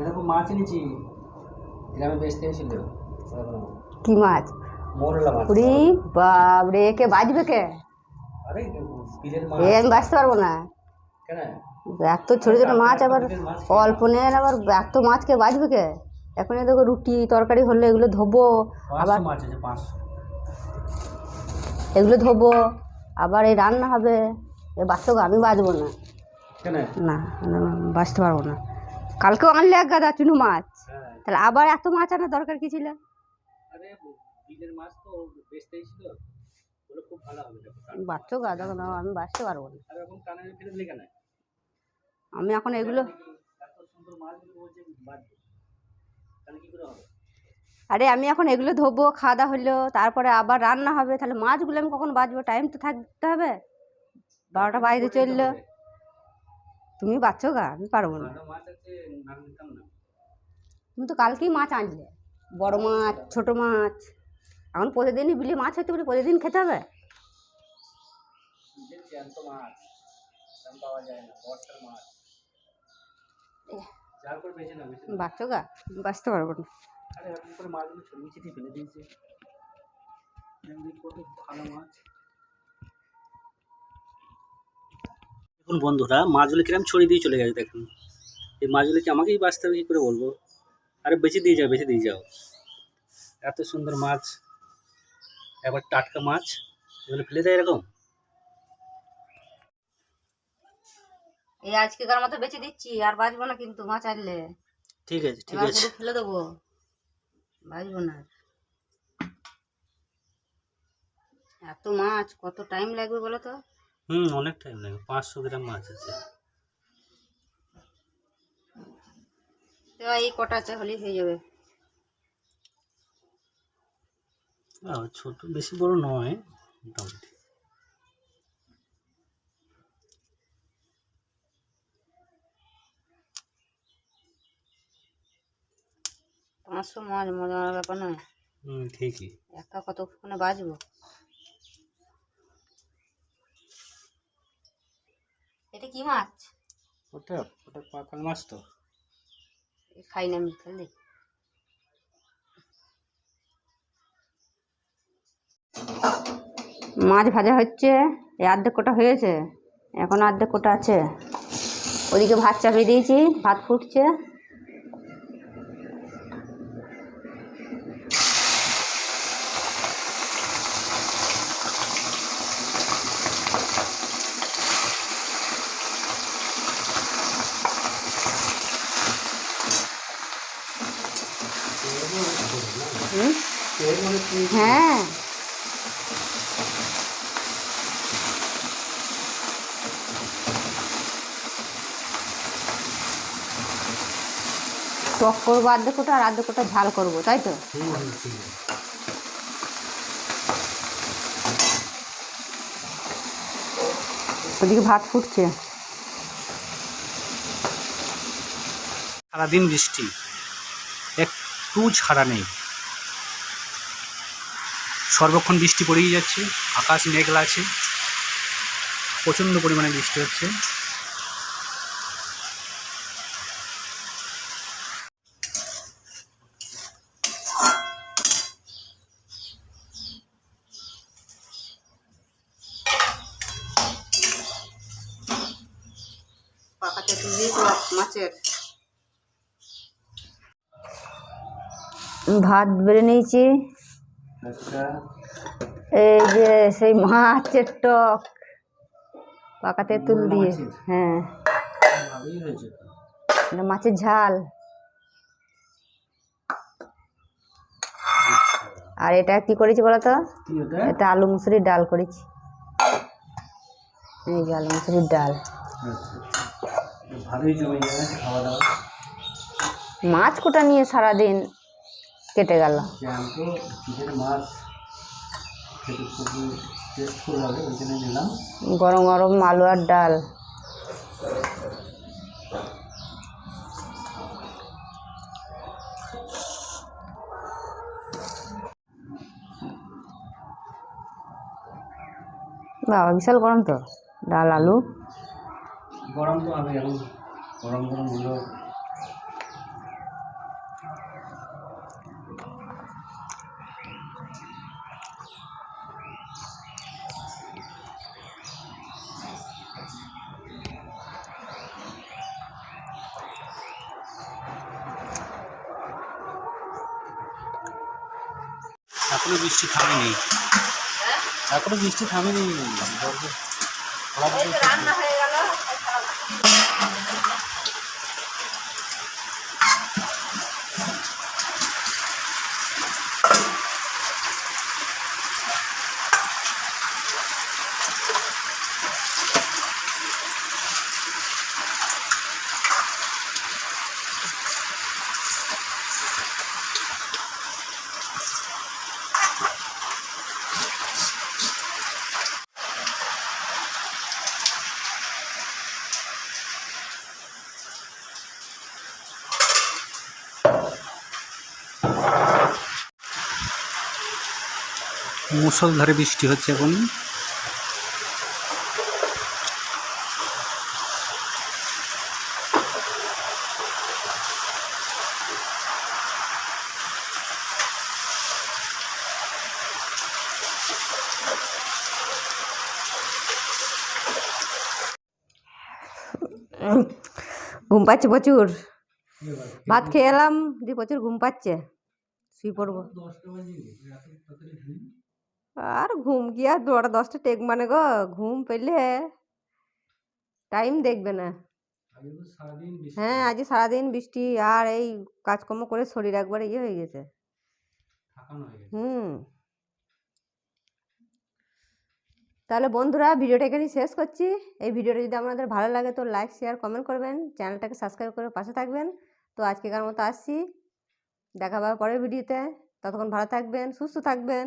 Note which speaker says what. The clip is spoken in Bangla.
Speaker 1: এরকম মাছ এনেছি। গ্রামে বেচতে এসেছিল।
Speaker 2: কি মাছ?
Speaker 1: মোরলা মাছ।
Speaker 2: পুরি বাবরে কে বাজবে কে?
Speaker 1: আরে বিলের মাছ।
Speaker 2: এ আমি বাঁচতে পারব না।
Speaker 1: কেন?
Speaker 2: এত ছোট ছোট মাছ আবার অল্প নেন আবার এত মাছ কে বাজবে কে? এখন এই দেখো রুটি তরকারি হলে এগুলো ধোবো আবার এগুলো ধোবো আবার এই রান্না হবে। এ বাচ্চাকে আমি বাজবো না না না, বাঁচতে পারব না। কালকেও আনলে এক গাদা চুনো মাছ।
Speaker 1: হ্যাঁ।
Speaker 2: তাহলে আবার এত মাছ আনার দরকার কি ছিল? বাচ্চা গাদা আমি বাঁচতে পারব না। আমি এখন এগুলো
Speaker 1: বাঁচবে
Speaker 2: আরে আমি এখন এগুলো ধোবো খাওয়া দাওয়া হলো তারপরে আবার রান্না হবে। তাহলে মাছগুলো আমি কখন বাজবো টাইম তো থাকতে হবে। বারোটা বাইরে চলল। তুমি বাচ্চো গা আমি পারব না। তুমি তো কালকেই মাছ আনলে বড় মাছ ছোট মাছ। এখন প্রতিদিনই বিলে মাছ হতে বলে প্রতিদিন খেতে হবে? বাচ্চো গা বাঁচতে পারব না।
Speaker 1: আরে মাছগুলো ফেলে দিয়েছে। কত ভালো মাছ। দেখুন বন্ধুরা মাছগুলো কিরম ছড়িয়ে দিয়ে চলে গেছে দেখুন। এই মাছগুলো কি আমাকেই বাঁচতে হবে কী করে বলব? আরে বেঁচে দিয়ে যাও বেঁচে দিয়ে যাও। এত সুন্দর মাছ এবার টাটকা মাছ এগুলো ফেলে দেয় এরকম?
Speaker 2: এই আজকেকার মতো বেঁচে দিচ্ছি আর বাজবো না কিন্তু মাছ আনলে।
Speaker 1: ঠিক আছে ঠিক আছে।
Speaker 2: ফেলে দেবো। বাজবো না এত মাছ কত টাইম লাগবে বলো তো?
Speaker 1: হুম অনেক টাইম লাগবে পাঁচশো গ্রাম মাছ আছে।
Speaker 2: এবার এই কটা হলেই হয়ে যাবে।
Speaker 1: ছোট বেশি বড় নয় মোটামুটি
Speaker 2: পাঁচশো মাছ মজার ব্যাপার নয়।
Speaker 1: হুম ঠিকই।
Speaker 2: একা কতক্ষণে বাজবো এটা কি মাছ?
Speaker 1: ওটা ওটা পাকাল মাছ তো।
Speaker 2: খাই না আমি মাছ ভাজা হচ্ছে এই অর্ধেক কোটা হয়েছে এখন অর্ধেক কোটা আছে। ওদিকে ভাত চাপিয়ে দিয়েছি ভাত ফুটছে হুম? হ্যাঁ। টক করব আর্ধেক কোটা আর আর্ধেক কোটা ঝাল করব তাই তো? ওদিকে ভাত ফুটছে।
Speaker 1: সারাদিন বৃষ্টি। একটু ছাড়া নেই। সর্বক্ষণ বৃষ্টি পড়েই যাচ্ছে আকাশ মেঘলা আছে প্রচণ্ড পরিমাণে বৃষ্টি হচ্ছে।
Speaker 2: মাছের। ভাত বেড়ে নিয়েছি। এই যে সেই মাছের টক পাকাতে তুল দিয়ে হ্যাঁ। মাছের ঝাল। আর এটা কি করেছি বলো তো এটা আলু মুসুরির ডাল করেছি। এই যে আলু মুসুরির ডাল।
Speaker 1: আচ্ছা দাওয়া।
Speaker 2: মাছ কোটা নিয়ে সারাদিন কেটে গেল। গরম গরম আলু আর ডাল। বাবা বিশাল গরম তো ডাল আলু।
Speaker 1: গরম তো হবে এখন গরম গরম হলো এখনও বৃষ্টি থামেনি। এখনও বৃষ্টি থামেনি।
Speaker 2: রান্না হয়ে গেল
Speaker 1: মুসলধারে বৃষ্টি হচ্ছে এখন।
Speaker 2: ঘুম পাচ্ছে প্রচুর। ভাত খেয়ে এলাম দিয়ে প্রচুর ঘুম পাচ্ছে। শুয়ে পড়ব। আর ঘুম কি আর নটা দশটা টেক মানে গো ঘুম পেলে টাইম দেখবে না। হ্যাঁ আজ সারাদিন বৃষ্টি আর এই কাজকর্ম করে শরীর একবারে ইয়ে হয়ে গেছে। হুম। তাহলে বন্ধুরা ভিডিওটা এখানেই শেষ করছি। এই ভিডিওটা যদি আপনাদের ভালো লাগে তো লাইক শেয়ার কমেন্ট করবেন। চ্যানেলটাকে সাবস্ক্রাইব করে পাশে থাকবেন। তো আজকেকার মতো আসছি। দেখা পাবে পরের ভিডিওতে। ততক্ষণ ভালো থাকবেন সুস্থ থাকবেন।